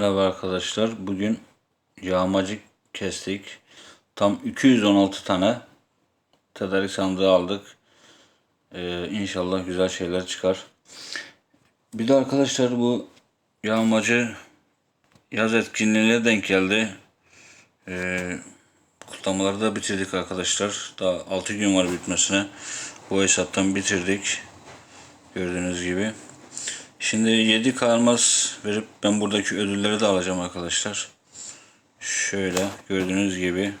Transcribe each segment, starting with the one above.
Merhaba arkadaşlar. Bugün yağmacık kestik. Tam 216 tane tedarik sandığı aldık. Ee, inşallah güzel şeyler çıkar. Bir de arkadaşlar bu yağmacı yaz etkinliğine denk geldi. Ee, kutlamaları da bitirdik arkadaşlar. Daha 6 gün var bitmesine. Bu hesaptan bitirdik. Gördüğünüz gibi. Şimdi 7 karmaz verip ben buradaki ödülleri de alacağım arkadaşlar. Şöyle gördüğünüz gibi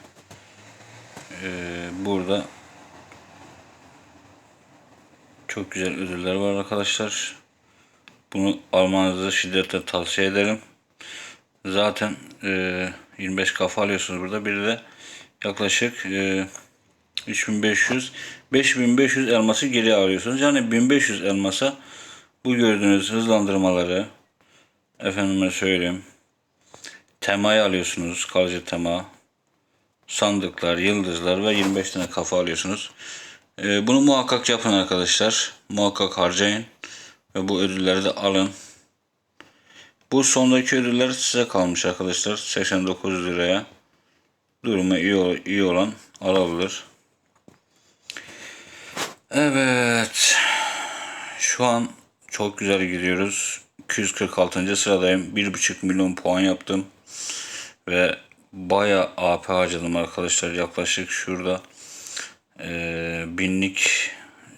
eee, burada çok güzel ödüller var arkadaşlar. Bunu almanızı şiddetle tavsiye ederim. Zaten eee, 25 kafa alıyorsunuz burada. Bir de yaklaşık eee 3500 5500 elması geri alıyorsunuz. Yani 1500 elmasa bu gördüğünüz hızlandırmaları efendime söyleyeyim temayı alıyorsunuz. Kalıcı tema sandıklar, yıldızlar ve 25 tane kafa alıyorsunuz. Ee, bunu muhakkak yapın arkadaşlar. Muhakkak harcayın. Ve bu ödülleri de alın. Bu sondaki ödüller size kalmış arkadaşlar. 89 liraya. Durumu iyi, iyi olan alabilir. Evet. Şu an çok güzel gidiyoruz. 246. sıradayım. 1,5 milyon puan yaptım. Ve baya AP harcadım arkadaşlar. Yaklaşık şurada eee, binlik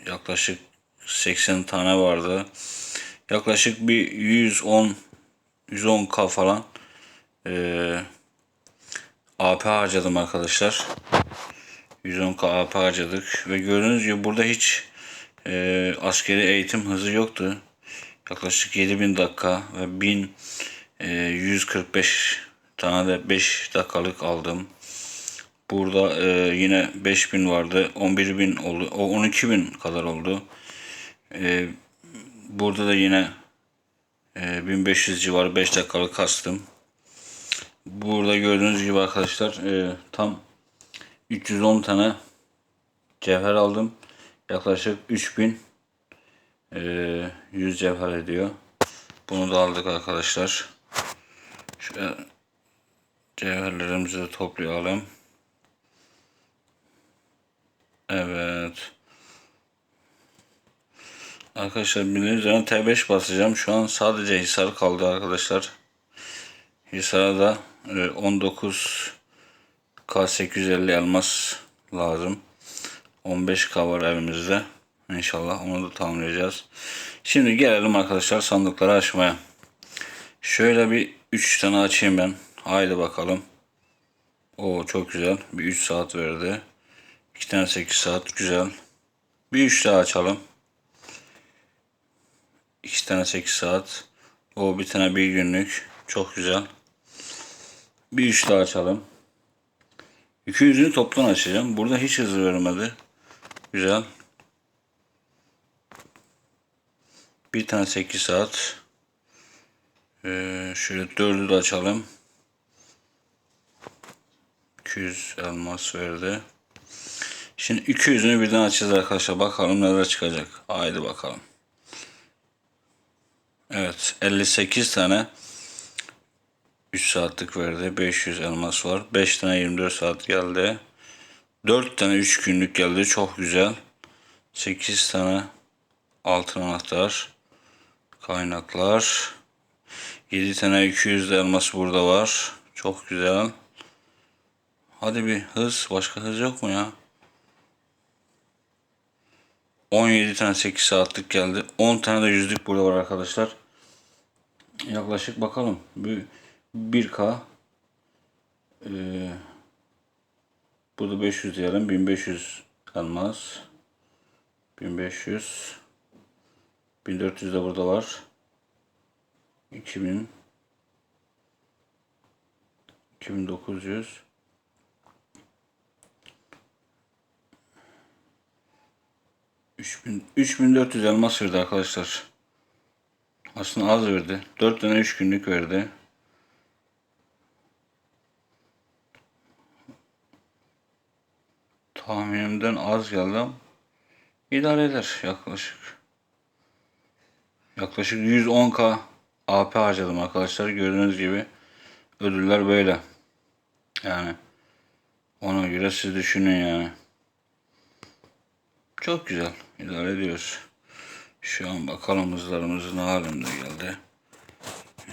yaklaşık 80 tane vardı. Yaklaşık bir 110 110k falan eee AP harcadım arkadaşlar. 110k AP harcadık ve gördüğünüz gibi burada hiç e, askeri eğitim hızı yoktu. Yaklaşık 7000 dakika ve 1145 tane de 5 dakikalık aldım. Burada e, yine 5000 vardı. 11000 oldu. O 12000 kadar oldu. E, burada da yine e, 1500 civarı 5 dakikalık kastım. Burada gördüğünüz gibi arkadaşlar e, tam 310 tane cevher aldım. Yaklaşık 3000 eee 100 cevher ediyor. Bunu da aldık arkadaşlar. Şöyle cevherlerimizi de toplayalım. Evet. Arkadaşlar bildiğiniz üzerine T5 basacağım. Şu an sadece Hisar kaldı arkadaşlar. Hisar'a da e, 19 K850 elmas lazım. 15K var elimizde. İnşallah onu da tamamlayacağız. Şimdi gelelim arkadaşlar sandıkları açmaya. Şöyle bir 3 tane açayım ben. Haydi bakalım. O çok güzel. Bir 3 saat verdi. 2 tane 8 saat güzel. Bir 3 daha açalım. 2 tane 8 saat. O bir tane bir günlük. Çok güzel. Bir 3 daha açalım. 200'ünü toptan açacağım. Burada hiç hızı vermedi. Güzel. Bir tane 8 saat. Ee, şöyle 4'ü de açalım. 200 elmas verdi. Şimdi 200'ünü birden açacağız arkadaşlar. Bakalım neler çıkacak. Haydi bakalım. Evet 58 tane 3 saatlik verdi. 500 elmas var. 5 tane 24 saat geldi. 4 tane 3 günlük geldi. Çok güzel. 8 tane altın anahtar. Kaynaklar. 7 tane 200 elmas burada var. Çok güzel. Hadi bir hız. Başka hız yok mu ya? 17 tane 8 saatlik geldi. 10 tane de yüzlük burada var arkadaşlar. Yaklaşık bakalım. Bir 1K ee, burada 500 diyelim. 1500 elmas. 1500 1400 de burada var. 2000 2900 3000 3400 elmas verdi arkadaşlar. Aslında az verdi. 4 tane 3 günlük verdi. Tahminimden az geldi ama idare eder yaklaşık. Yaklaşık 110k AP harcadım arkadaşlar. Gördüğünüz gibi ödüller böyle. Yani ona göre siz düşünün yani. Çok güzel. İdare ediyoruz. Şu an bakalım hızlarımız ne halimde geldi.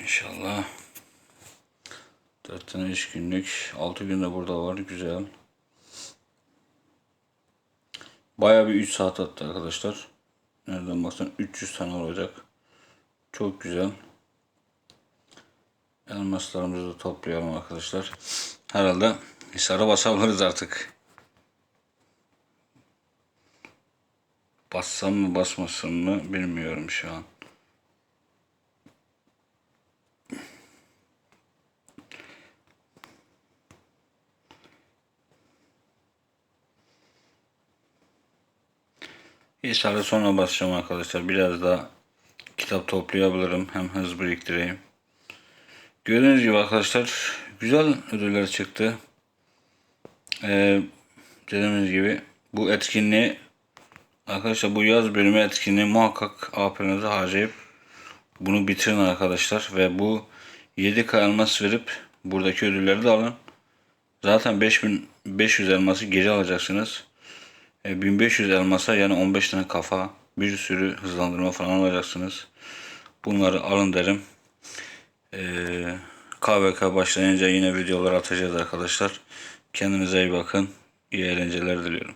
İnşallah. 4 tane iş günlük. 6 günde burada var. Güzel. Baya bir 3 saat attı arkadaşlar. Nereden baksan 300 tane olacak. Çok güzel. Elmaslarımızı da toplayalım arkadaşlar. Herhalde Hisar'a basabiliriz artık. Bassam mı basmasam mı bilmiyorum şu an. Hisar'a sonra basacağım arkadaşlar. Biraz daha kitap toplayabilirim. Hem hız biriktireyim. Gördüğünüz gibi arkadaşlar güzel ödüller çıktı. Ee, dediğimiz gibi bu etkinliği arkadaşlar bu yaz bölümü etkinliği muhakkak AP'nize harcayıp bunu bitirin arkadaşlar ve bu 7K elmas verip buradaki ödülleri de alın. Zaten 5500 elması geri alacaksınız. E, 1500 elmasa yani 15 tane kafa bir sürü hızlandırma falan alacaksınız. Bunları alın derim. Ee, KVK başlayınca yine videolar atacağız arkadaşlar. Kendinize iyi bakın. İyi eğlenceler diliyorum.